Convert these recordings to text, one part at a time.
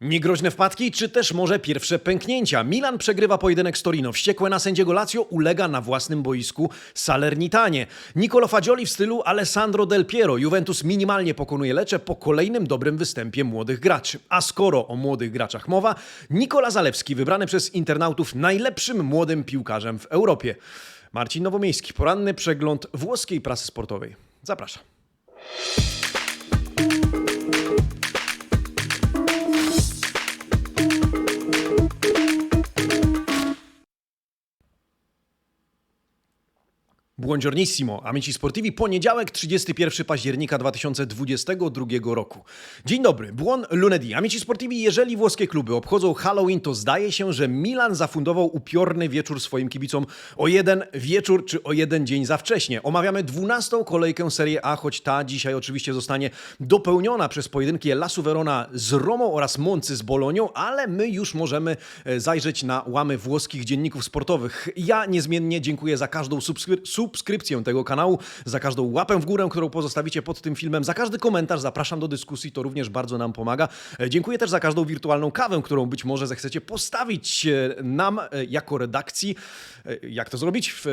Niegroźne wpadki, czy też może pierwsze pęknięcia? Milan przegrywa pojedynek z Torino. Wściekłe na sędziego Lazio ulega na własnym boisku Salernitanie. Nicolo Fagioli w stylu Alessandro Del Piero. Juventus minimalnie pokonuje Lecce po kolejnym dobrym występie młodych graczy. A skoro o młodych graczach mowa, Nikola Zalewski wybrany przez internautów najlepszym młodym piłkarzem w Europie. Marcin Nowomiejski, poranny przegląd włoskiej prasy sportowej. Zapraszam. Buongiornissimo, amici sportivi, poniedziałek 31 października 2022 roku. Dzień dobry, buon lunedì. Amici sportivi, jeżeli włoskie kluby obchodzą Halloween, to zdaje się, że Milan zafundował upiorny wieczór swoim kibicom o jeden wieczór czy o jeden dzień za wcześnie. Omawiamy 12. kolejkę Serie A, choć ta dzisiaj oczywiście zostanie dopełniona przez pojedynki Lasu Verona z Romą oraz Moncy z Bolonią, ale my już możemy e, zajrzeć na łamy włoskich dzienników sportowych. Ja niezmiennie dziękuję za każdą subskry- subskrypcję tego kanału, za każdą łapę w górę, którą pozostawicie pod tym filmem, za każdy komentarz. Zapraszam do dyskusji, to również bardzo nam pomaga. E, Dziękuję też za każdą wirtualną kawę, którą być może zechcecie postawić e, nam e, jako redakcji. Jak to zrobić? W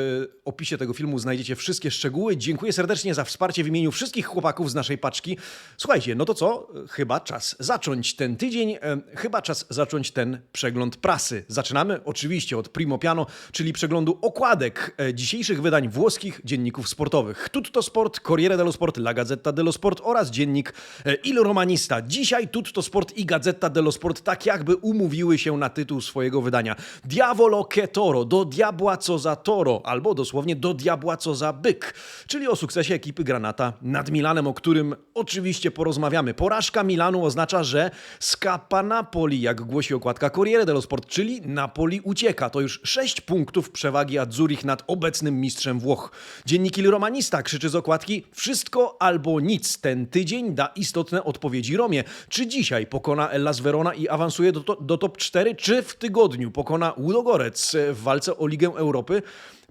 opisie tego filmu znajdziecie wszystkie szczegóły. Dziękuję serdecznie za wsparcie w imieniu wszystkich chłopaków z naszej paczki. Słuchajcie, no to co? Chyba czas zacząć ten tydzień, chyba czas zacząć ten przegląd prasy. Zaczynamy oczywiście od Primo Piano, czyli przeglądu okładek dzisiejszych wydań włoskich dzienników sportowych. Tutto Sport, Corriere dello Sport, La Gazzetta dello Sport oraz dziennik e, Il Romanista. Dzisiaj Tutto Sport i Gazzetta dello Sport tak jakby umówiły się na tytuł swojego wydania. Diavolo che toro, do diabła co za toro, albo dosłownie do diabła co za byk, czyli o sukcesie ekipy Granata nad Milanem, o którym oczywiście porozmawiamy. Porażka Milanu oznacza, że skapa Napoli, jak głosi okładka Corriere dello Sport, czyli Napoli ucieka. To już 6 punktów przewagi Azzurich nad obecnym mistrzem Włoch. Dziennik Il Romanista krzyczy z okładki wszystko albo nic. Ten tydzień da istotne odpowiedzi Romie. Czy dzisiaj pokona Hellas Verona i awansuje do, to, do top 4, czy w tygodniu pokona Łudogorec w walce o Ligę Europy?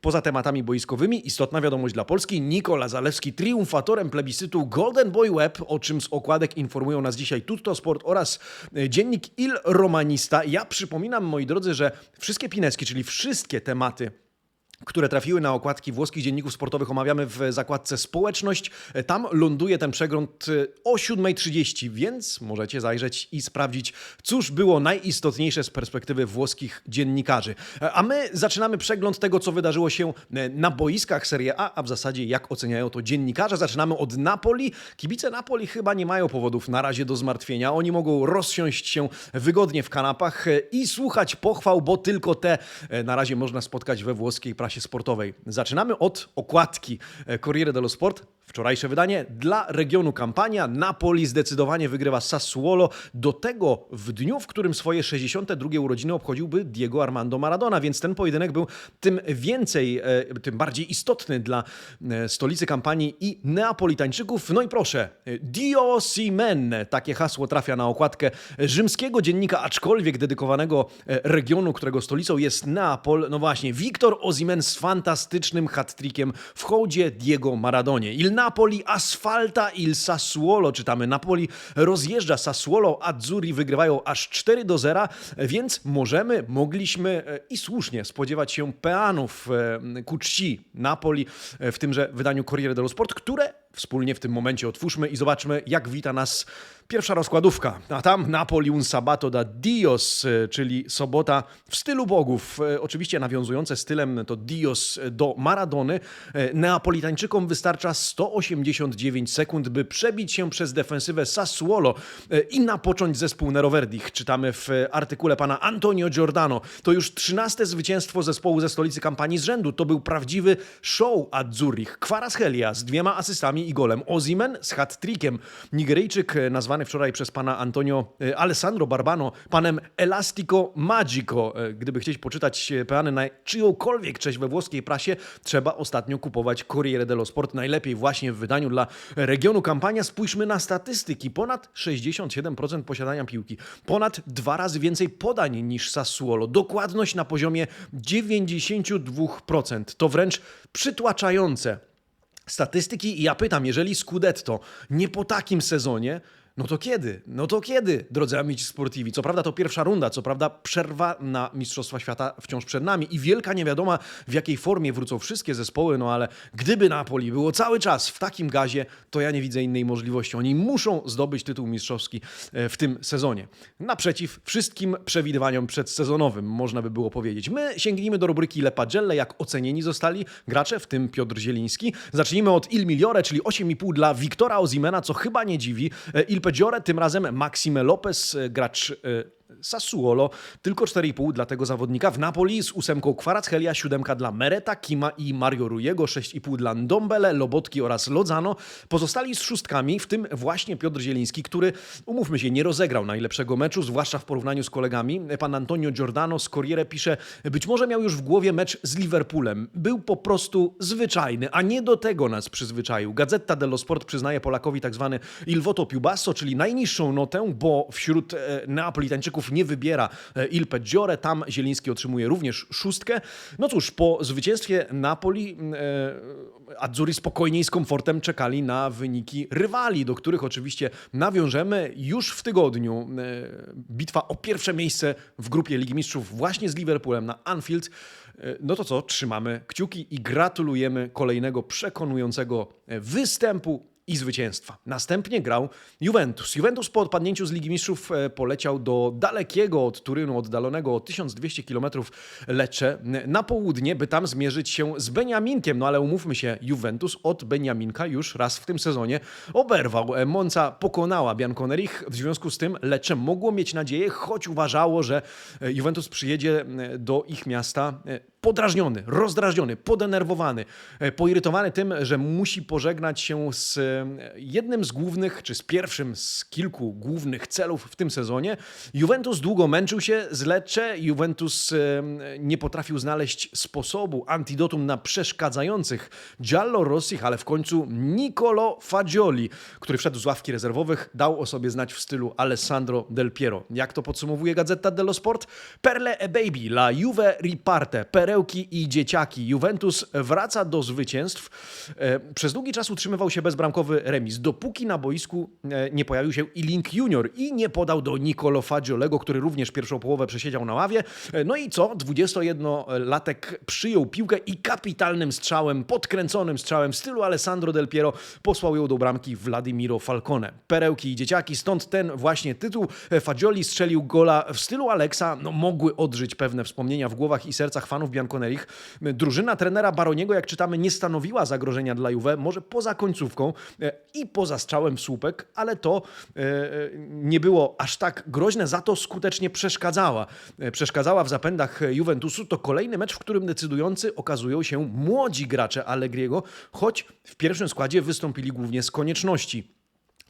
Poza tematami boiskowymi, istotna wiadomość dla Polski. Nikola Zalewski triumfatorem plebiscytu Golden Boy Web, o czym z okładek informują nas dzisiaj Tutto Sport oraz e, dziennik Il Romanista. Ja przypominam, moi drodzy, że wszystkie pineski, czyli wszystkie tematy które trafiły na okładki włoskich dzienników sportowych, omawiamy w zakładce Społeczność. Tam ląduje ten przegląd y, o 7.30, więc możecie zajrzeć i sprawdzić, cóż było najistotniejsze z perspektywy włoskich dziennikarzy. A my zaczynamy przegląd tego, co wydarzyło się e, na boiskach Serie A, a w zasadzie jak oceniają to dziennikarze. Zaczynamy od Napoli. Kibice Napoli chyba nie mają powodów na razie do zmartwienia. Oni mogą rozsiąść się wygodnie w kanapach e, i słuchać pochwał, bo tylko te e, na razie można spotkać we włoskiej sportowej. Zaczynamy od okładki e, Corriere dello Sport. Wczorajsze wydanie dla regionu kampania. Napoli zdecydowanie wygrywa Sassuolo. Do tego w dniu, w którym swoje 62 urodziny obchodziłby Diego Armando Maradona, więc ten pojedynek był tym więcej, e, tym bardziej istotny dla e, stolicy kampanii i Neapolitańczyków. No i proszę, e, Dio Simen, takie hasło trafia na okładkę rzymskiego dziennika, aczkolwiek dedykowanego regionu, którego stolicą jest Neapol. No właśnie, Wiktor Ozimen z fantastycznym hat-trickiem w hołdzie Diego Maradonie. Il Napoli asfalta il Sassuolo, czytamy. Napoli rozjeżdża Sassuolo, Azzurri wygrywają aż 4 do 0, więc możemy, mogliśmy e, i słusznie spodziewać się peanów e, ku czci Napoli e, w tymże wydaniu Corriere dello Sport, które wspólnie w tym momencie otwórzmy i zobaczmy, jak wita nas pierwsza rozkładówka. A tam Napoli un sabato da Dios, e, czyli sobota w stylu bogów. E, Oczywiście nawiązujące stylem to Dios do Maradony. E, Neapolitańczykom wystarcza 189 sekund, by przebić się przez defensywę Sassuolo i napocząć zespół Neroverdich. Czytamy w artykule pana Antonio Giordano. To już 13 zwycięstwo zespołu ze stolicy kampanii z rzędu. To był prawdziwy show Azzurrich. Kvaratskhelia z dwiema asystami i golem. Ozimen z hat-trickiem. Nigeryjczyk e, wczoraj przez pana Antonio e, Alessandro Barbano panem Elastico Magico. E, Gdyby chcieć poczytać e, peany na czyjąkolwiek cześć we włoskiej prasie, trzeba ostatnio kupować Corriere dello Sport. Najlepiej właśnie w wydaniu dla regionu kampania. Spójrzmy na statystyki. Ponad 67% posiadania piłki. Ponad dwa razy więcej podań niż Sassuolo. Dokładność na poziomie 92%. To wręcz przytłaczające statystyki i ja pytam, jeżeli Scudetto nie po takim sezonie, No to kiedy? No to kiedy, drodzy amici sportivi? Co prawda to pierwsza runda, co prawda przerwa na Mistrzostwa Świata wciąż przed nami i wielka niewiadoma w jakiej formie wrócą wszystkie zespoły, no ale gdyby Napoli było cały czas w takim gazie, to ja nie widzę innej możliwości. Oni muszą zdobyć tytuł mistrzowski e, w tym sezonie. Naprzeciw wszystkim przewidywaniom przedsezonowym, można by było powiedzieć. My sięgnijmy do rubryki Le Pagelle, jak ocenieni zostali gracze, w tym Piotr Zieliński. Zacznijmy od Il Migliore, czyli 8,5 dla Wiktora Ozimena, co chyba nie dziwi. E, Il Peggiore, tym razem Maxime Lopez, e, gracz e, Sassuolo, tylko 4,5 dla tego zawodnika. W Napoli z ósemką Kwaracchelia, siódemka dla Mereta, Kima i Mario Rujego, 6,5 dla Ndombele, Lobotki oraz Lozano. Pozostali z szóstkami, w tym właśnie Piotr Zieliński, który, umówmy się, nie rozegrał najlepszego meczu, zwłaszcza w porównaniu z kolegami. Pan Antonio Giordano z Corriere pisze, być może miał już w głowie mecz z Liverpoolem. Był po prostu zwyczajny, a nie do tego nas przyzwyczaił. Gazeta dello Sport przyznaje Polakowi tak zwany il voto più basso, czyli najniższą notę, bo wśród e, Nie wybiera e, Il Peggiore. Tam Zieliński otrzymuje również szóstkę. No cóż, po zwycięstwie Napoli e, Azzurri spokojnie i z komfortem czekali na wyniki rywali, do których oczywiście nawiążemy już w tygodniu. E, Bitwa o pierwsze miejsce w grupie Ligi Mistrzów właśnie z Liverpoolem na Anfield. No to co, trzymamy kciuki i gratulujemy kolejnego przekonującego występu i zwycięstwa. Następnie grał Juventus. Juventus po odpadnięciu z Ligi Mistrzów e, poleciał do dalekiego od Turynu, oddalonego o 1200 km Lecce na południe, by tam zmierzyć się z Beniaminkiem. No ale umówmy się, Juventus od Beniaminka już raz w tym sezonie oberwał. E, Monza pokonała Bianconerich, w związku z tym Lecce mogło mieć nadzieję, choć uważało, że e, Juventus przyjedzie do ich miasta podrażniony, rozdrażniony, podenerwowany, e, poirytowany tym, że musi pożegnać się z e, jednym z głównych, czy z pierwszym z kilku głównych celów w tym sezonie. Juventus długo męczył się z Lecce, Juventus e, nie potrafił znaleźć sposobu, antidotum na przeszkadzających Giallo-Rossich, ale w końcu Nicolo Fagioli, który wszedł z ławki rezerwowych, dał o sobie znać w stylu Alessandro Del Piero. Jak to podsumowuje Gazeta dello Sport? Perle e baby, la Juve riparte, perełki i dzieciaki. Juventus wraca do zwycięstw. E, Przez długi czas utrzymywał się bezbramkowy remis, dopóki na boisku e, nie pojawił się Ilink Junior i nie podał do Nicolo Fagiolego, który również pierwszą połowę przesiedział na ławie. E, No i co? 21-latek przyjął piłkę i kapitalnym strzałem, podkręconym strzałem w stylu Alessandro Del Piero posłał ją do bramki Wladimiro Falcone. Perełki i dzieciaki, stąd ten właśnie tytuł. Fagioli strzelił gola w stylu Alexa. No, mogły odżyć pewne wspomnienia w głowach i sercach fanów Bianconerich. Drużyna trenera Baroniego, jak czytamy, nie stanowiła zagrożenia dla Juve, może poza końcówką e, i poza strzałem w słupek, ale to e, e, nie było aż tak groźne, za to skutecznie przeszkadzała. Przeszkadzała w zapędach Juventusu. To kolejny mecz, w którym decydujący okazują się młodzi gracze Allegriego, choć w pierwszym składzie wystąpili głównie z konieczności.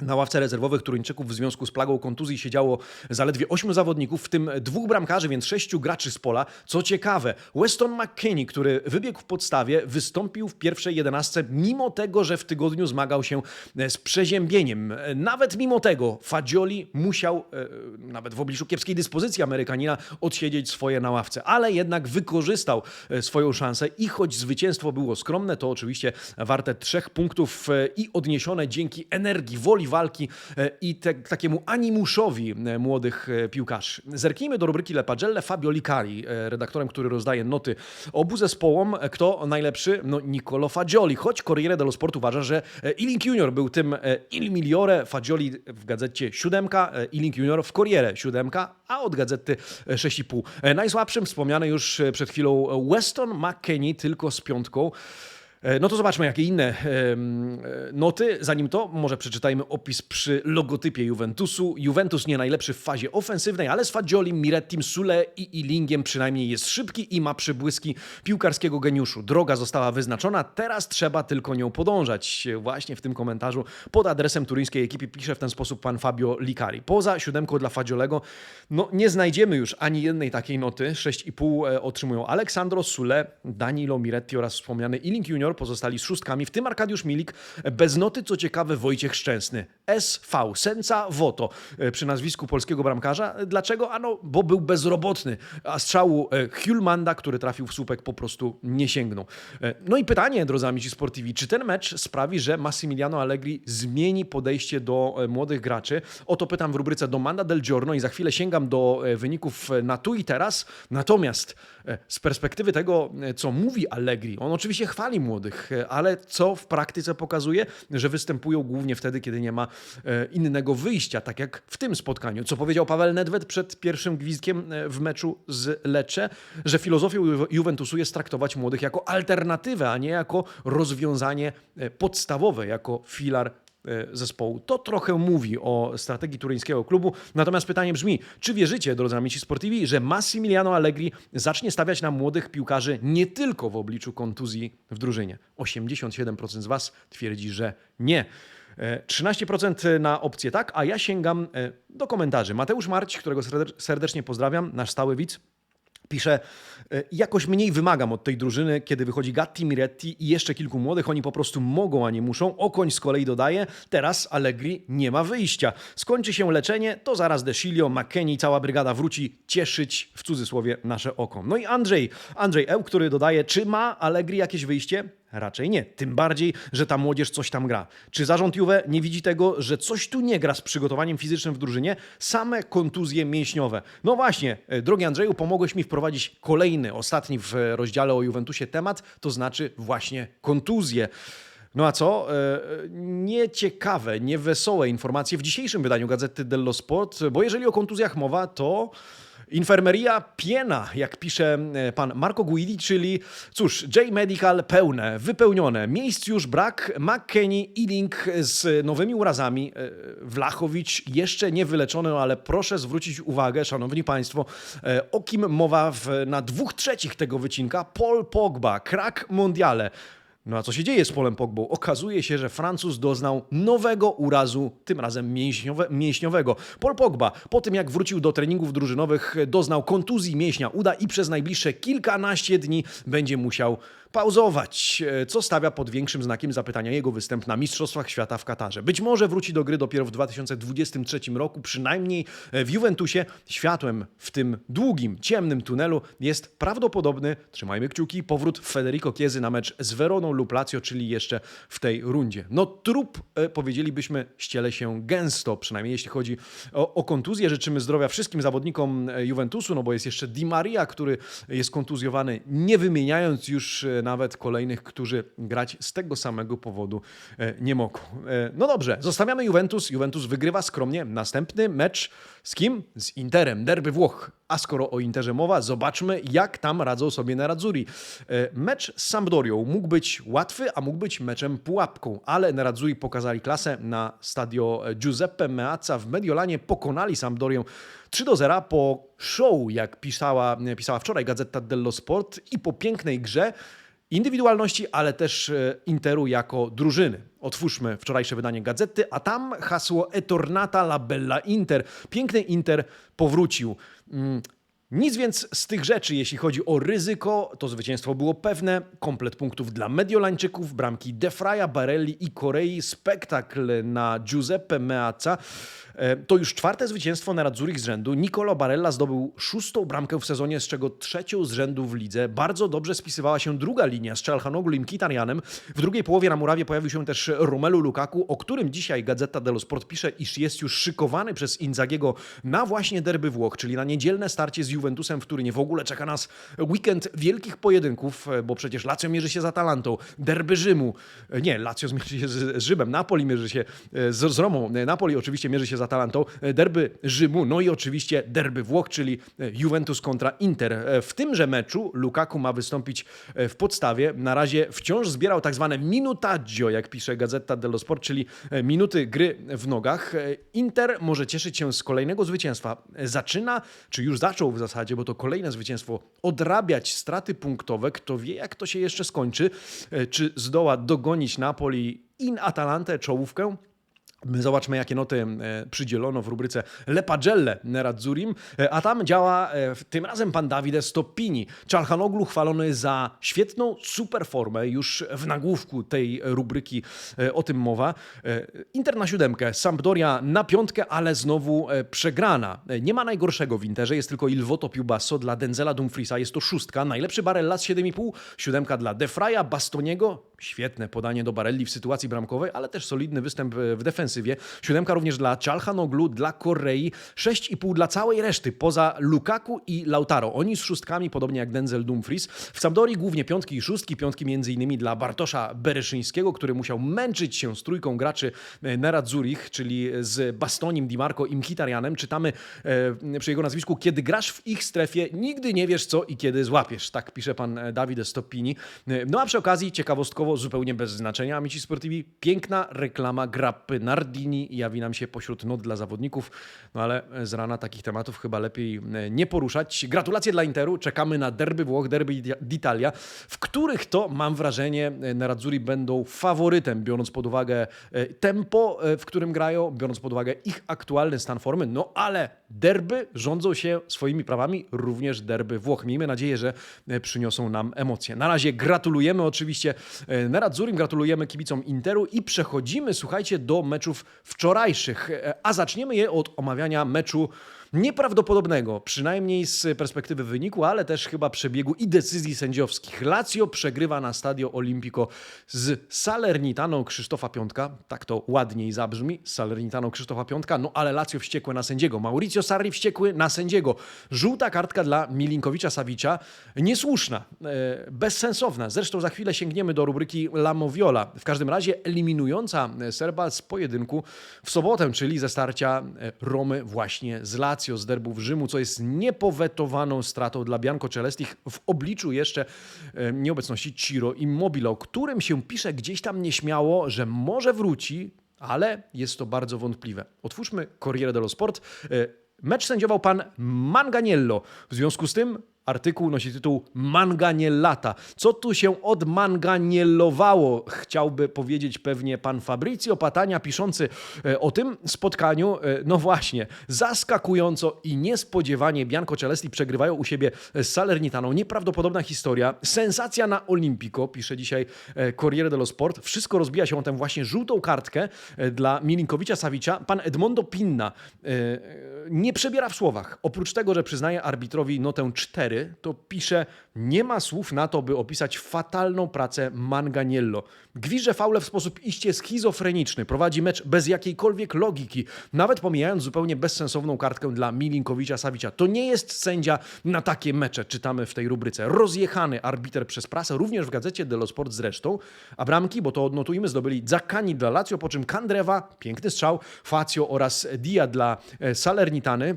Na ławce rezerwowych Turyńczyków w związku z plagą kontuzji siedziało zaledwie ośmiu zawodników, w tym dwóch bramkarzy, więc sześciu graczy z pola. Co ciekawe, Weston McKinney, który wybiegł w podstawie, wystąpił w pierwszej jedenastce, mimo tego, że w tygodniu zmagał się z przeziębieniem. Nawet mimo tego Fagioli musiał, e, nawet w obliczu kiepskiej dyspozycji Amerykanina, odsiedzieć swoje na ławce, ale jednak wykorzystał e, swoją szansę i choć zwycięstwo było skromne, to oczywiście warte trzech punktów e, i odniesione dzięki energii, woli walki e, i te, takiemu animuszowi e, młodych e, piłkarzy. Zerknijmy do rubryki Le Pagelle. Fabio Licari, redaktorem, który rozdaje noty obu zespołom. Kto najlepszy? No Nicolo Fagioli, choć Corriere dello Sport uważa, że Ilink Junior był tym Il Migliore, Fagioli w gazecie siódemka, Ilink Junior w Corriere siódemka, a od gazety e, 6,5. E, Najsłabszym wspomniany już przed chwilą Weston McKennie tylko z piątką. E, No to zobaczmy, jakie inne e, noty. Zanim to, może przeczytajmy opis przy logotypie Juventusu. Juventus nie najlepszy w fazie ofensywnej, ale z Fagiolim, Mirettim, Sule i Ilingiem przynajmniej jest szybki i ma przybłyski piłkarskiego geniuszu. Droga została wyznaczona, teraz trzeba tylko nią podążać. Właśnie w tym komentarzu pod adresem turyńskiej ekipy pisze w ten sposób pan Fabio Licari. Poza siódemką dla Fagiolego, no nie znajdziemy już ani jednej takiej noty. 6,5 otrzymują Aleksandro, Sule, Danilo Miretti oraz wspomniany Ilink Junior. Junior pozostali z szóstkami, w tym Arkadiusz Milik, bez noty, co ciekawe, Wojciech Szczęsny. SV, Senca Woto, e, przy nazwisku polskiego bramkarza. Dlaczego? Ano, bo był bezrobotny, a strzału e, Hjulmanda, który trafił w słupek, po prostu nie sięgnął. E, No i pytanie, drodzy amici sportivi, czy ten mecz sprawi, że Massimiliano Allegri zmieni podejście do młodych graczy? O to pytam w rubryce Domanda del Giorno i za chwilę sięgam do wyników na tu i teraz. Natomiast z perspektywy tego, co mówi Allegri, on oczywiście chwali młodych, e, ale co w praktyce pokazuje, że występują głównie wtedy, kiedy nie ma e, innego wyjścia, tak jak w tym spotkaniu. Co powiedział Paweł Nedved przed pierwszym gwizdkiem e, w meczu z Lecce, że filozofią Ju- Juventusu jest traktować młodych jako alternatywę, a nie jako rozwiązanie podstawowe, jako filar zespołu. To trochę mówi o strategii turyńskiego klubu. Natomiast pytanie brzmi, czy wierzycie, drodzy amici sportivi, że Massimiliano Allegri zacznie stawiać na młodych piłkarzy nie tylko w obliczu kontuzji w drużynie? 87% z Was twierdzi, że nie. E, 13% na opcję tak, a ja sięgam e, do komentarzy. Mateusz Marć, którego serde- serdecznie pozdrawiam, nasz stały widz, Pisze, e, jakoś mniej wymagam od tej drużyny, kiedy wychodzi Gatti, Miretti i jeszcze kilku młodych. Oni po prostu mogą, a nie muszą. Okoń z kolei dodaje, teraz Allegri nie ma wyjścia. Skończy się leczenie, to zaraz Desilio, McKennie, cała brygada wróci cieszyć, w cudzysłowie, nasze oko. No i Andrzej, Andrzej Eł, który dodaje, czy ma Allegri jakieś wyjście? Raczej nie. Tym bardziej, że ta młodzież coś tam gra. Czy zarząd Juve nie widzi tego, że coś tu nie gra z przygotowaniem fizycznym w drużynie? Same kontuzje mięśniowe. No właśnie, e, drogi Andrzeju, pomogłeś mi wprowadzić kolejny, ostatni w e, rozdziale o Juventusie temat, to znaczy właśnie kontuzje. No a co? E, Nieciekawe, niewesołe informacje w dzisiejszym wydaniu Gazety dello Sport, bo jeżeli o kontuzjach mowa, to Infermeria piena, jak pisze e, pan Marco Guidi, czyli cóż, J-Medical pełne, wypełnione, miejsc już brak, McKennie, Ealing z nowymi urazami, e, Wlachowicz jeszcze nie wyleczony, no ale proszę zwrócić uwagę, szanowni państwo, e, o kim mowa w, na dwóch trzecich tego wycinka, Paul Pogba, krak mondiale. No a co się dzieje z Polem Pogbą? Okazuje się, że Francuz doznał nowego urazu, tym razem mięśniowe, mięśniowego. Paul Pogba, po tym jak wrócił do treningów drużynowych, doznał kontuzji mięśnia uda i przez najbliższe kilkanaście dni będzie musiał pauzować, e, co stawia pod większym znakiem zapytania jego występ na Mistrzostwach Świata w Katarze. Być może wróci do gry dopiero w 2023 roku, przynajmniej e, w Juventusie. Światłem w tym długim, ciemnym tunelu jest prawdopodobny, trzymajmy kciuki, powrót Federico Chiesy na mecz z Veroną lub Lazio, czyli jeszcze w tej rundzie. No trup, e, powiedzielibyśmy, ściele się gęsto, przynajmniej jeśli chodzi o, o kontuzję. Życzymy zdrowia wszystkim zawodnikom Juventusu, no bo jest jeszcze Di Maria, który jest kontuzjowany, nie wymieniając już nawet kolejnych, którzy grać z tego samego powodu e, nie mogą. E, No dobrze, zostawiamy Juventus. Juventus wygrywa skromnie. Następny mecz z kim? Z Interem, derby Włoch. A skoro o Interze mowa, zobaczmy jak tam radzą sobie Nerazzurri. E, Mecz z Sampdorią mógł być łatwy, a mógł być meczem pułapką, ale Nerazzurri pokazali klasę na stadio Giuseppe Meazza w Mediolanie, pokonali Sampdorię 3 do 0 po show, jak pisała, pisała wczoraj Gazeta dello Sport i po pięknej grze indywidualności, ale też e, Interu jako drużyny. Otwórzmy wczorajsze wydanie gazety, a tam hasło E tornata la bella Inter. Piękny Inter powrócił. Mm, Nic więc z tych rzeczy, jeśli chodzi o ryzyko, to zwycięstwo było pewne. Komplet punktów dla Mediolańczyków, bramki Defraja, Barelli i Korei, spektakl na Giuseppe Meazza. E, To już czwarte zwycięstwo na Radzurich z rzędu. Nicolo Barella zdobył szóstą bramkę w sezonie, z czego trzecią z rzędu w lidze. Bardzo dobrze spisywała się druga linia z Czalhanoglu i Mkhitaryanem. W drugiej połowie na murawie pojawił się też Romelu Lukaku, o którym dzisiaj Gazeta dello Sport pisze, iż jest już szykowany przez Inzagiego na właśnie derby Włoch, czyli na niedzielne starcie z Juventusem, w Turynie. W ogóle czeka nas weekend wielkich pojedynków, e, bo przecież Lazio mierzy się z Atalantą, derby Rzymu. E, Nie, Lazio mierzy się z, Rzymem, Napoli mierzy się z, z Romą. Napoli oczywiście mierzy się z Atalantą, derby Rzymu, no i oczywiście derby Włoch, czyli Juventus kontra Inter. W tymże meczu Lukaku ma wystąpić w podstawie. Na razie wciąż zbierał tak zwane minutaggio, jak pisze Gazeta dello Sport, czyli minuty gry w nogach. Inter może cieszyć się z kolejnego zwycięstwa. Zaczyna, czy już zaczął w zasadzie, bo to kolejne zwycięstwo, odrabiać straty punktowe. Kto wie, jak to się jeszcze skończy. Czy zdoła dogonić Napoli in Atalantę, czołówkę? My zobaczmy, jakie noty e, przydzielono w rubryce Le Pagelle Neradzurim, e, a tam działa e, tym razem pan Davide Stoppini. Czalhanoglu chwalony za świetną superformę, już w nagłówku tej rubryki o tym mowa. Inter na siódemkę, Sampdoria na piątkę, ale znowu przegrana. Nie ma najgorszego w Interze, jest tylko Il Voto più basso dla Denzela Dumfriesa, jest to szóstka, najlepszy Barella z 7,5, siódemka dla Defraja, Bastoniego, świetne podanie do Barelli w sytuacji bramkowej, ale też solidny występ e, w defensywie. Siódemka również dla Czalhanoglu, dla Korei, 6,5 dla całej reszty, poza Lukaku i Lautaro. Oni z szóstkami, podobnie jak Denzel Dumfries. W Sampdorii głównie piątki i szóstki, piątki innymi dla Bartosza Bereszyńskiego, który musiał męczyć się z trójką graczy e, Nerazzurich, czyli z Bastonim, Di Marco i Mkhitaryanem. Czytamy e, przy jego nazwisku, kiedy grasz w ich strefie, nigdy nie wiesz co i kiedy złapiesz. Tak pisze pan Davide Stoppini. E, No a przy okazji, ciekawostkowo, zupełnie bez znaczenia, Amici Sportivi, piękna reklama grappy Nardini jawi nam się pośród not dla zawodników, no ale z rana takich tematów chyba lepiej e, nie poruszać. Gratulacje dla Interu, czekamy na derby Włoch, derby d'Italia, w których to, mam wrażenie, e, Nerazzurri będą faworytem, biorąc pod uwagę e, tempo, e, w którym grają, biorąc pod uwagę ich aktualny stan formy, no ale derby rządzą się swoimi prawami, również derby Włoch. Miejmy nadzieję, że e, przyniosą nam emocje. Na razie gratulujemy oczywiście e, Neradzurim, gratulujemy kibicom Interu i przechodzimy, słuchajcie, do meczów wczorajszych, E, a zaczniemy je od omawiania meczu nieprawdopodobnego, przynajmniej z perspektywy wyniku, ale też chyba przebiegu i decyzji sędziowskich. Lazio przegrywa na Stadio Olimpico z Salernitaną Krzysztofa Piątka, tak to ładniej zabrzmi, Salernitaną Krzysztofa Piątka, no ale Lazio wściekłe na sędziego, Mauricio Sarri wściekły na sędziego. Żółta kartka dla Milinkowicza Savicza, niesłuszna, e, bezsensowna. Zresztą za chwilę sięgniemy do rubryki La Moviola. W każdym razie eliminująca Serba z pojedynku w sobotę, czyli ze starcia e, Romy właśnie z Lazio, z derbów Rzymu, co jest niepowetowaną stratą dla Bianco Celestich w obliczu jeszcze e, nieobecności Ciro Immobile, o którym się pisze gdzieś tam nieśmiało, że może wróci, ale jest to bardzo wątpliwe. Otwórzmy Corriere dello Sport. E, Mecz sędziował pan Manganiello. W związku z tym artykuł nosi tytuł Manganiellata. Co tu się odmanganielowało? Chciałby powiedzieć pewnie pan Fabrizio Patania, piszący e, o tym spotkaniu. E, No właśnie, zaskakująco i niespodziewanie Bianco Celesti przegrywają u siebie z Salernitaną. Nieprawdopodobna historia. Sensacja na Olimpico, pisze dzisiaj e, Corriere dello Sport. Wszystko rozbija się o tę właśnie żółtą kartkę dla Milinkowicza Savicza. Pan Edmondo Pinna nie przebiera w słowach. Oprócz tego, że przyznaje arbitrowi notę 4, to pisze, nie ma słów na to, by opisać fatalną pracę Manganiello. Gwiże faule w sposób iście schizofreniczny, prowadzi mecz bez jakiejkolwiek logiki, nawet pomijając zupełnie bezsensowną kartkę dla Milinkowicza Savicza. To nie jest sędzia na takie mecze, czytamy w tej rubryce. Rozjechany arbiter przez prasę, również w gazecie dello Sport zresztą, a bramki, bo to odnotujmy, zdobyli Zaccani dla Lazio, po czym Kandrewa, piękny strzał, Facio oraz Dia dla e, Salernitany.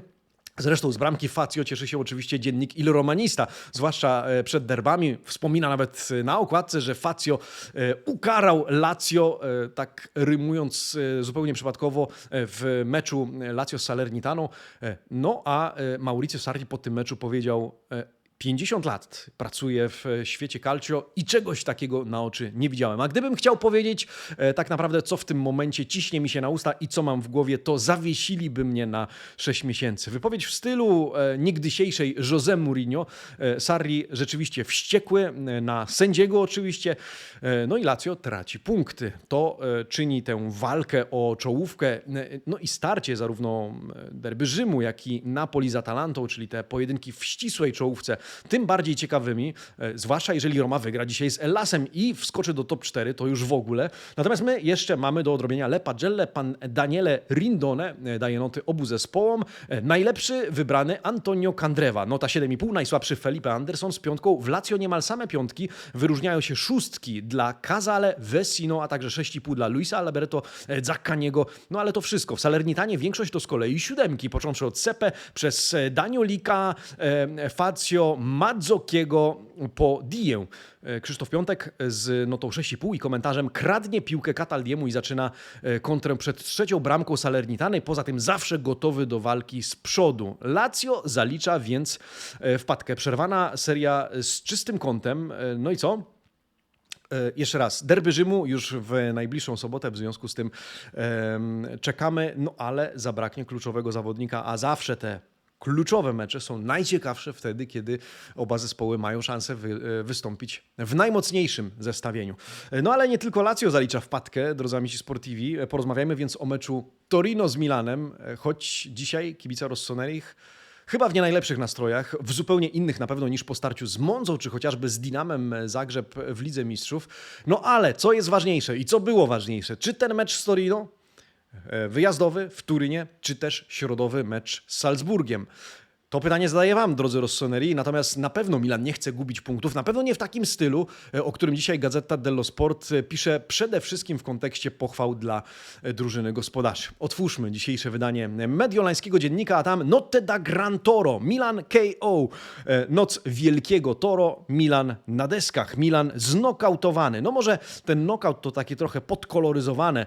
Zresztą z bramki Fazio cieszy się oczywiście dziennik Il Romanista, zwłaszcza e, przed derbami. Wspomina nawet e, na okładce, że Fazio e, ukarał Lazio, tak rymując zupełnie przypadkowo w meczu Lazio z Salernitaną. No a Mauricio Sarri po tym meczu powiedział 50 lat pracuję w e, świecie calcio i czegoś takiego na oczy nie widziałem. A gdybym chciał powiedzieć e, tak naprawdę, co w tym momencie ciśnie mi się na usta i co mam w głowie, to zawiesiliby mnie na 6 miesięcy. Wypowiedź w stylu e, niegdysiejszej José Mourinho. Sarri rzeczywiście wściekły na sędziego oczywiście. No i Lazio traci punkty. To czyni tę walkę o czołówkę, no i starcie zarówno e, derby Rzymu, jak i Napoli z Atalantą, czyli te pojedynki w ścisłej czołówce, tym bardziej ciekawymi, e, zwłaszcza jeżeli Roma wygra dzisiaj z Ellasem i wskoczy do top 4, to już w ogóle. Natomiast my jeszcze mamy do odrobienia Le Pagelle, pan Daniele Rindone e, daje noty obu zespołom. E, Najlepszy wybrany Antonio Candreva, nota 7,5, najsłabszy Felipe Anderson z piątką. W Lazio niemal same piątki, wyróżniają się szóstki dla Casale, Vecino, a także 6,5 dla Luisa Alberto Zaccaniego. No ale to wszystko. W Salernitanie większość to z kolei siódemki, począwszy od Sepe, przez Daniolika, Fazio, Mazzokiego po Dię. E, Krzysztof Piątek z notą 6,5 i komentarzem kradnie piłkę Cataldiemu i zaczyna e, kontrę przed trzecią bramką Salernitany. Poza tym zawsze gotowy do walki z przodu. Lazio zalicza więc e, wpadkę. Przerwana seria z czystym kątem. No i co? Jeszcze raz, derby Rzymu już w najbliższą sobotę, w związku z tym czekamy, no ale zabraknie kluczowego zawodnika, a zawsze te kluczowe mecze są najciekawsze wtedy, kiedy oba zespoły mają szansę wy, e, wystąpić w najmocniejszym zestawieniu. E, No ale nie tylko Lazio zalicza wpadkę, drodzy amici sportivi. E, Porozmawiajmy więc o meczu Torino z Milanem, choć dzisiaj kibica Rossonerich Chyba w nie najlepszych nastrojach, w zupełnie innych na pewno niż po starciu z Monzą, czy chociażby z Dinamem Zagrzeb w Lidze Mistrzów. No ale co jest ważniejsze i co było ważniejsze? Czy ten mecz z Torino, wyjazdowy w Turynie, czy też środowy mecz z Salzburgiem? To pytanie zadaję Wam, drodzy Rossoneri, natomiast na pewno Milan nie chce gubić punktów, na pewno nie w takim stylu, e, o którym dzisiaj Gazeta dello Sport e, pisze przede wszystkim w kontekście pochwał dla e, drużyny gospodarzy. Otwórzmy dzisiejsze wydanie mediolańskiego dziennika, a tam Notte da Gran Toro, Milan KO, Noc Wielkiego Toro, Milan na deskach, Milan znokautowany. No może ten knockout to takie trochę podkoloryzowane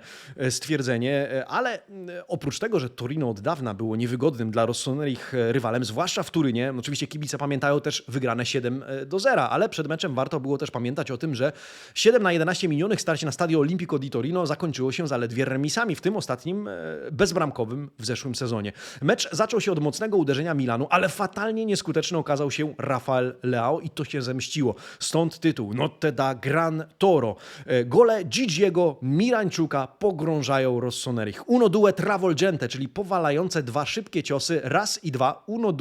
stwierdzenie, ale e, oprócz tego, że Torino od dawna było niewygodnym dla Rossonerich e, rywalem, zwłaszcza w Turynie, oczywiście kibice pamiętają też wygrane 7 do 0, ale przed meczem warto było też pamiętać o tym, że 7 na 11 minionych starcie na Stadio Olimpico di Torino zakończyło się zaledwie remisami, w tym ostatnim e, bezbramkowym w zeszłym sezonie. Mecz zaczął się od mocnego uderzenia Milanu, ale fatalnie nieskuteczny okazał się Rafael Leao i to się zemściło. Stąd tytuł Notte da Gran Toro. E, Gole Gigiego Mirańczuka pogrążają Rossonerich. Uno due travolgente, czyli powalające dwa szybkie ciosy, raz i dwa, uno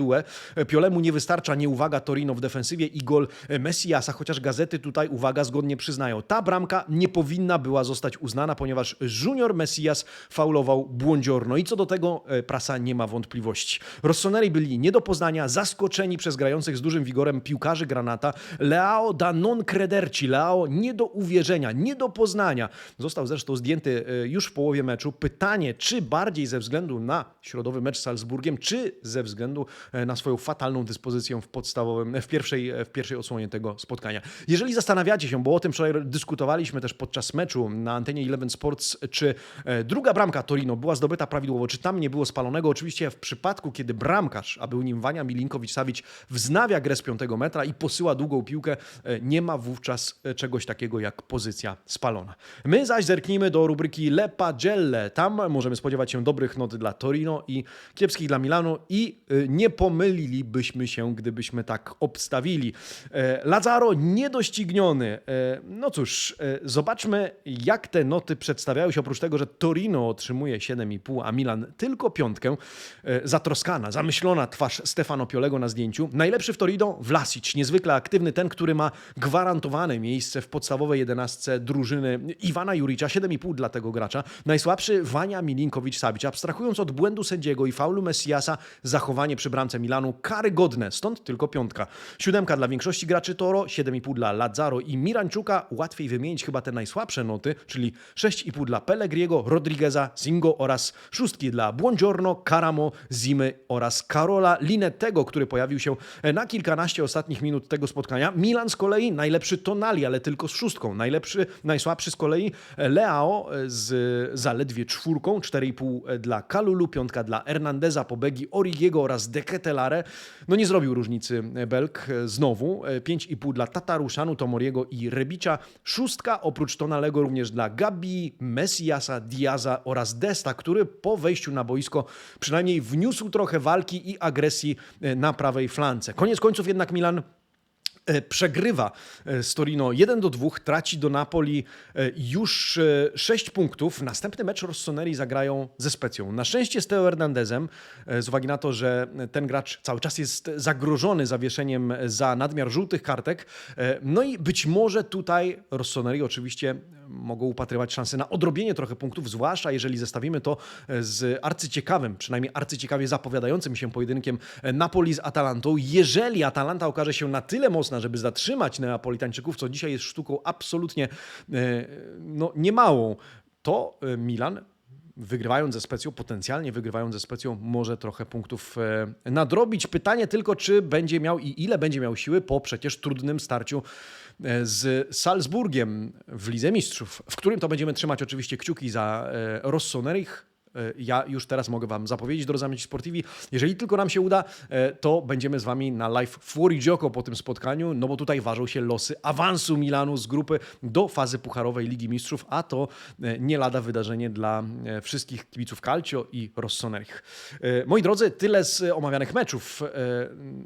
Piolemu nie wystarcza nieuwaga Torino w defensywie i gol Messiasa, chociaż gazety tutaj, uwaga, zgodnie przyznają. Ta bramka nie powinna była zostać uznana, ponieważ Junior Messias faulował błądziorno i co do tego e, prasa nie ma wątpliwości. Rossoneri byli nie do poznania, zaskoczeni przez grających z dużym wigorem piłkarzy Granata. Leao da non crederci, Leao nie do uwierzenia, nie do poznania. Został zresztą zdjęty e, już w połowie meczu. Pytanie, czy bardziej ze względu na środowy mecz z Salzburgiem, czy ze względu na swoją fatalną dyspozycję w podstawowym, w pierwszej, w pierwszej odsłonie tego spotkania. Jeżeli zastanawiacie się, bo o tym wczoraj dyskutowaliśmy też podczas meczu na antenie Eleven Sports, czy e, druga bramka Torino była zdobyta prawidłowo, czy tam nie było spalonego. Oczywiście w przypadku, kiedy bramkarz, a był nim Wania Milinkowicz-Savic, wznawia grę z piątego metra i posyła długą piłkę, e, nie ma wówczas e, czegoś takiego jak pozycja spalona. My zaś zerknijmy do rubryki Le Pagelle. Tam możemy spodziewać się dobrych not dla Torino i kiepskich dla Milanu i e, nie pomylilibyśmy się, gdybyśmy tak obstawili. E, Lazaro niedościgniony. E, No cóż, e, zobaczmy jak te noty przedstawiają się. Oprócz tego, że Torino otrzymuje 7,5, a Milan tylko piątkę. Zatroskana, zamyślona twarz Stefano Piolego na zdjęciu. Najlepszy w Torino Vlasic, niezwykle aktywny, ten, który ma gwarantowane miejsce w podstawowej jedenastce drużyny Iwana Juricza, 7,5 dla tego gracza. Najsłabszy Wania Milinkowicz-Savic. Abstrahując od błędu sędziego i faulu Messiasa, zachowanie przy bramce Milanu karygodne, stąd tylko piątka. Siódemka dla większości graczy Toro, 7,5 dla Lazzaro i Mirańczuka. Łatwiej wymienić chyba te najsłabsze noty, czyli 6,5 dla Pellegriego, Rodrigueza, Zingo oraz szóstki dla Buongiorno, Caramo, Zimy oraz Karola Linettego, który pojawił się na kilkanaście ostatnich minut tego spotkania. Milan z kolei najlepszy Tonali, ale tylko z szóstką. Najlepszy, najsłabszy z kolei Leao z zaledwie czwórką, 4,5 dla Kalulu, piątka dla Hernandeza, Pobegi, Origiego oraz Deketelare. No nie zrobił różnicy Belk znowu. 5,5 dla Tataruszanu, Tomoriego i Rebicza. Szóstka oprócz Tonalego również dla Gabi, Messiasa, Diaza oraz Desta, który po wejściu na boisko przynajmniej wniósł trochę walki i agresji na prawej flance. Koniec końców jednak Milan e, przegrywa e, z Torino 1 do 2, traci do Napoli e, już 6 punktów. Następny mecz Rossoneri zagrają ze Specją. Na szczęście z Teo Hernandezem, e, z uwagi na to, że ten gracz cały czas jest zagrożony zawieszeniem za nadmiar żółtych kartek. E, No i być może tutaj Rossoneri oczywiście mogą upatrywać szansę na odrobienie trochę punktów, zwłaszcza jeżeli zestawimy to z arcyciekawym, przynajmniej arcyciekawie zapowiadającym się pojedynkiem Napoli z Atalantą. Jeżeli Atalanta okaże się na tyle mocna, żeby zatrzymać Neapolitańczyków, co dzisiaj jest sztuką absolutnie e, no, niemałą, to e, Milan wygrywając ze Specją, potencjalnie wygrywając ze Specją, może trochę punktów e, nadrobić. Pytanie tylko, czy będzie miał i ile będzie miał siły po przecież trudnym starciu e, z Salzburgiem w Lidze Mistrzów, w którym to będziemy trzymać oczywiście kciuki za e, Rossonerich, E, Ja już teraz mogę Wam zapowiedzieć, drodzy amici sportivi, jeżeli tylko nam się uda, e, to będziemy z Wami na live Fuori Gioco po tym spotkaniu, no bo tutaj ważą się losy awansu Milanu z grupy do fazy pucharowej Ligi Mistrzów, a to e, nie lada wydarzenie dla e, wszystkich kibiców Calcio i Rossonerich. E, Moi drodzy, tyle z omawianych meczów. E,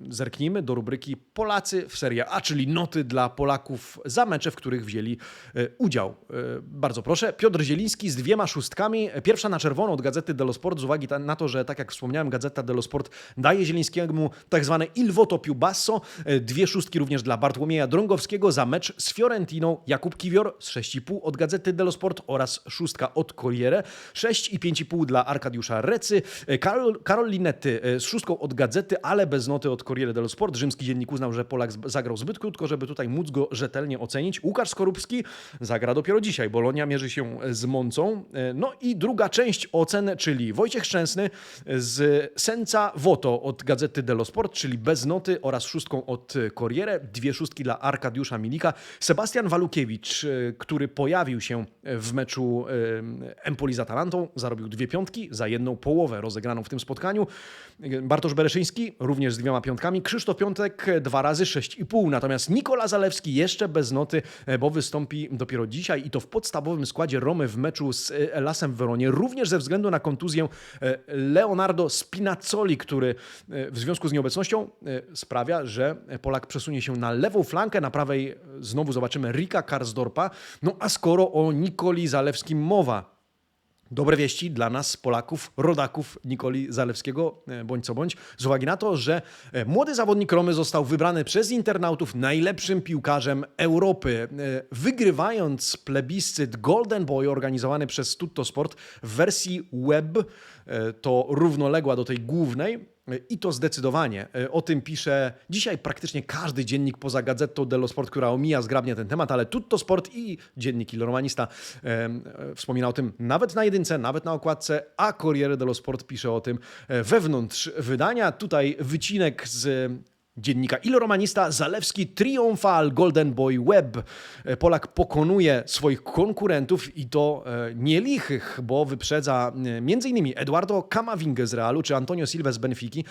Zerknijmy do rubryki Polacy w Serie A, czyli noty dla Polaków za mecze, w których wzięli e, udział. E, Bardzo proszę. Piotr Zieliński z dwiema szóstkami. Pierwsza na czerwono od Gazety dello Sport z uwagi na to, że tak jak wspomniałem, Gazeta dello Sport daje Zielińskiemu tak zwane il voto più basso. E, Dwie szóstki również dla Bartłomieja Drągowskiego za mecz z Fiorentiną. Jakub Kiwior z 6,5 od Gazety dello Sport oraz szóstka od Corriere. 6 i 5,5 dla Arkadiusza Recy. E, Karol, Karol Linetty e, z szóstką od Gazety, ale bez noty od Corriere dello Sport. Rzymski dziennik uznał, że Polak zagrał zbyt krótko, żeby tutaj móc go rzetelnie ocenić. Łukasz Skorupski zagra dopiero dzisiaj. Bolonia mierzy się z Moncą. No i druga część ocen, czyli Wojciech Szczęsny z Senza Voto od Gazety dello Sport, czyli bez noty oraz szóstką od Corriere. Dwie szóstki dla Arkadiusza Milika. Sebastian Walukiewicz, e, który pojawił się w meczu e, Empoli z Atalantą, zarobił dwie piątki za jedną połowę rozegraną w tym spotkaniu. Bartosz Bereszyński również z dwiema piątkami. Krzysztof Piątek e, dwa razy 6,5. Natomiast Nikola Zalewski jeszcze bez noty, e, bo wystąpi dopiero dzisiaj i to w podstawowym składzie Romy w meczu z e, Elasem w Weronie. Również ze względu na kontuzję e, Leonardo Spinazzoli, który e, w związku z nieobecnością e, sprawia, że Polak przesunie się na lewą flankę. Na prawej znowu zobaczymy Rika Karsdorpa. No a skoro o Nikoli Zalewskim mowa, Dobre wieści dla nas, Polaków, rodaków Nikoli Zalewskiego, e, bądź co bądź, z uwagi na to, że e, młody zawodnik Romy został wybrany przez internautów najlepszym piłkarzem Europy, e, wygrywając plebiscyt Golden Boy organizowany przez Tutto Sport w wersji web, to równoległa do tej głównej. I to zdecydowanie. E, O tym pisze dzisiaj praktycznie każdy dziennik poza Gazetą dello Sport, która omija zgrabnie ten temat, ale Tutto Sport i dziennik Il Romanista e, e, wspomina o tym nawet na jedynce, nawet na okładce, a Corriere dello Sport pisze o tym e, wewnątrz wydania. Tutaj wycinek z Dziennika Il Romanista Zalewski triumfal Golden Boy Web. E, Polak pokonuje swoich konkurentów i to e, nie lichych, bo wyprzedza e, m.in. Eduardo Camavinga z Realu czy Antonio Silva z Benfiki.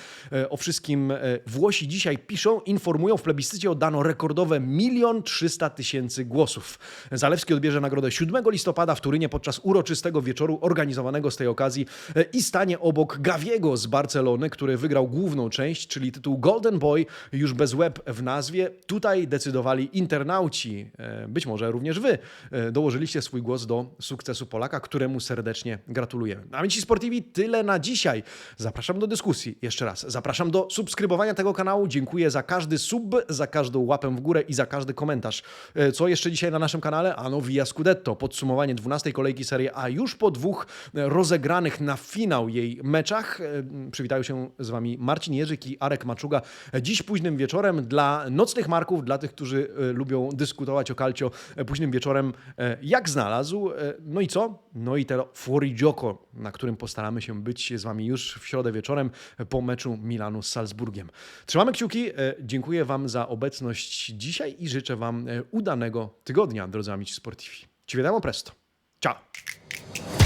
O wszystkim Włosi dzisiaj piszą, informują. W plebiscycie oddano rekordowe 1 300 tysięcy głosów. Zalewski odbierze nagrodę 7 listopada w Turynie podczas uroczystego wieczoru organizowanego z tej okazji i stanie obok Gaviego z Barcelony, który wygrał główną część, czyli tytuł Golden Boy, już bez web w nazwie. Tutaj decydowali internauci, e, być może również wy, e, dołożyliście swój głos do sukcesu Polaka, któremu serdecznie gratulujemy. A więc Sportivi tyle na dzisiaj. Zapraszam do dyskusji jeszcze raz. Zapraszam do subskrybowania tego kanału. Dziękuję za każdy sub, za każdą łapę w górę i za każdy komentarz. E, Co jeszcze dzisiaj na naszym kanale? Ano Via Scudetto. Podsumowanie 12 kolejki Serie A już po dwóch rozegranych na finał jej meczach. Przywitają się z Wami Marcin Jerzyk i Arek Maczuga. Dziś późnym wieczorem dla nocnych marków, dla tych, którzy e, lubią dyskutować o calcio, e, późnym wieczorem e, jak znalazł. No i co? No i to Fuori Gioco, na którym postaramy się być z Wami już w środę wieczorem po meczu Milanu z Salzburgiem. Trzymamy kciuki. Dziękuję Wam za obecność dzisiaj i życzę Wam udanego tygodnia, drodzy amici sportivi. Ci vediamo presto. Ciao!